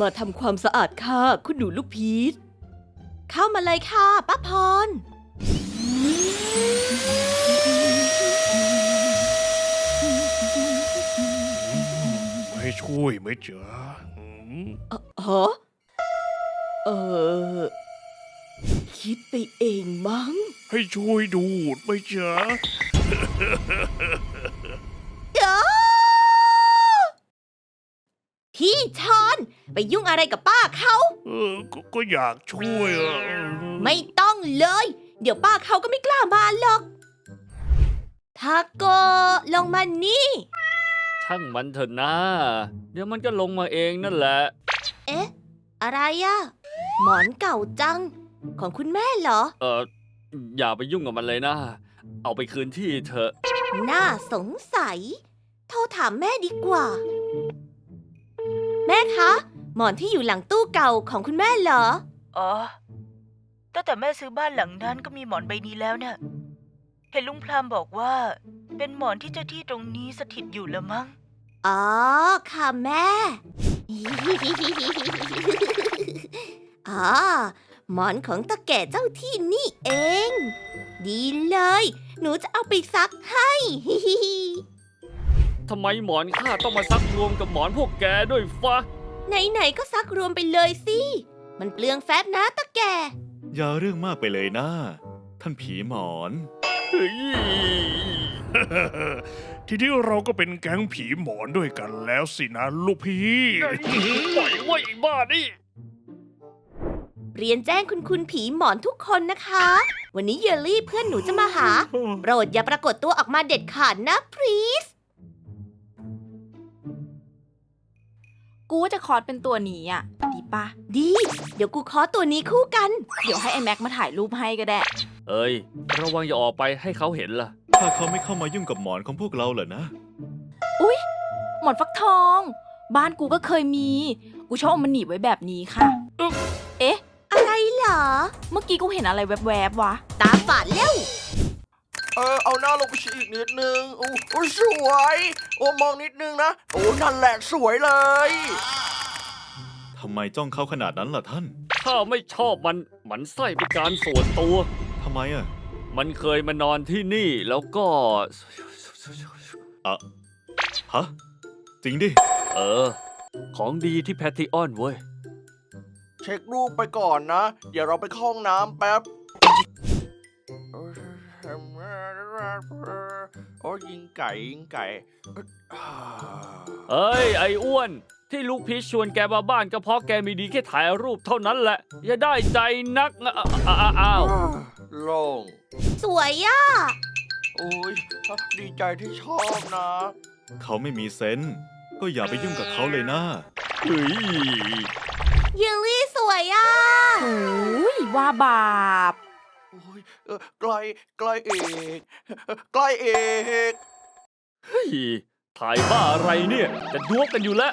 มาทำความสะอาดค่ะ คุณหนูลูกพีช เข้ามาเลยค่ะ ป้าพรให้ช่วยไหมจ๊ะอืมเอ่อฮะเออ คิดไปเองมั้ง ให้ช่วยดูดไหมจ๊ะพี่ชอน ไปยุ่งอะไรกับป้าเขา เออก็ก็อยากช่วยอะไม่ต้องเลย เดี๋ยวป้าเขาก็ไม่กล้ามาหรอกทาโกลงมานี่ ช่างมันเถอะนะ เดี๋ยวมันก็ลงมาเองนั่นแหละ เอ๊ะ อะไรอะหมอนเก่าจัง ของคุณแม่เหรอ เอออย่าไปยุ่งกับมันเลยนะ เอาไปคืนที่เถอะ น่าสงสัย โทรถามแม่ดีกว่า แม่คะ หมอนที่อยู่หลังตู้เก่าของคุณแม่เหรอ อ๋อ ตั้งแต่แม่ซื้อบ้านหลังนั้นก็มีหมอนใบนี้แล้วเนี่ย เห็นลุงพรามบอกว่า เป็นหมอนที่เจ้าที่ตรงนี้สถิตอยู่ละมั้ง อ๋อ ค่ะแม่ อ๋อ หมอนของตาแก่เจ้าที่นี่เอง ดีเลย หนูจะเอาไปซักให้ ทำไมหมอนข้าต้องมาซักรวมกับหมอนพวกแกด้วยฟะ ไหนๆก็ซักรวมไปเลยสิ มันเปลืองแฟบนะตาแก่อย่าเรื่องมากไปเลยนะ ท่านผีหมอน เฮ้ย ทีนี้เราก็เป็นแก๊งผีหมอนด้วยกันแล้วสินะลูกพี่ปล่อยไว้ไอ้บ้านี่เรียนแจ้งคุณคุณผีหมอนทุกคนนะคะ วันนี้เยลลี่เพื่อนหนูจะมาหา โปรดอย่าปรากฏตัวออกมาเด็ดขาดนะพรีส กูว่าจะคอร์สเป็นตัวนี้อะ ดีปะดี เดี๋ยวกูขอตัวนี้คู่กัน เดี๋ยวให้ไอ้แม็กมาถ่ายรูปให้ก็ได้ เอ้ย ระวังอย่าออกไปให้เขาเห็นล่ะ ถ้าเขาไม่เข้ามายุ่งกับหมอนของพวกเราเหรอนะหมอนฟักทอง บ้านกูก็เคยมี กูชอบเอามันหนีบไว้แบบนี้ค่ะ เอ๊ะ อะไรเหรอ เมื่อกี้กูเห็นอะไรแวบๆวะ ตาฝาดแล้ว เออเอาหน้าลงไปฉีกอีกนิดนึงโอ้โอ้สวยโอ้มองนิดนึงนะโอ้นั่นแหละสวยเลย ทำไมจ้องเขาขนาดนั้นล่ะท่านข้าไม่ชอบมันมันไส้เป็นการส่วนตัว ทำไมอะมันเคยมานอนที่นี่แล้วก็ อะฮะจริงดิ เออ ของดีที่แพทติออนเว้ย เช็ครูปไปก่อนนะ เดี๋ยวเราไปเข้าห้องน้ำแป๊บ โอ้ยิงไก่ยิงไก่เอ้ย ไอ้อ้วน ที่ลูกพีชชวนแกมาบ้านก็เพราะแกมีดีแค่ถ่ายรูปเท่านั้นแหละ อย่าได้ใจนักนะอะอะอะอ้าวโล่งสวยอะโอ้ยดีใจที่ชอบนะ เขาไม่มีเซนส์ก็อย่าไปยุ่งกับเขาเลยนะเฮ้ยเยลลี่สวยอะโอ้ยว่าบาปโอ้ย เออใกล้ใกล้เอกใกล้เอกเฮ้ยถ่ายบ้าอะไรเนี่ย จะดวกกันอยู่แล้ว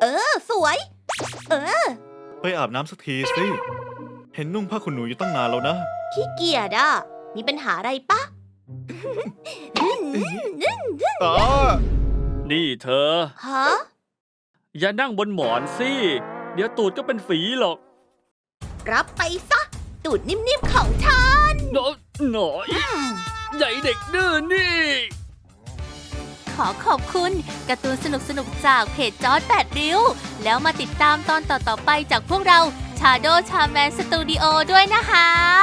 เออ สวย เออ ไปอาบน้ำสักทีสิ เห็นนุ่งผ้าขนหนูอยู่ตั้งนานแล้วนะ ขี้เกียจอะ มีปัญหาอะไรปะ อ๋อ นี่เธอ ฮะ อย่านั่งบนหมอนสิ เดี๋ยวตูดก็เป็นฝีหรอกรับไปซะ ตูดนิ่มๆของฉันหน่อยหน่อยใหญ่เด็กดื้อนี่ ขอขอบคุณการ์ตูนสนุกๆจากเพจจอร์ดแปดริ้ว แล้วมาติดตามตอนต่อๆไปจากพวกเราชาโดชาแมนสตูดิโอด้วยนะคะ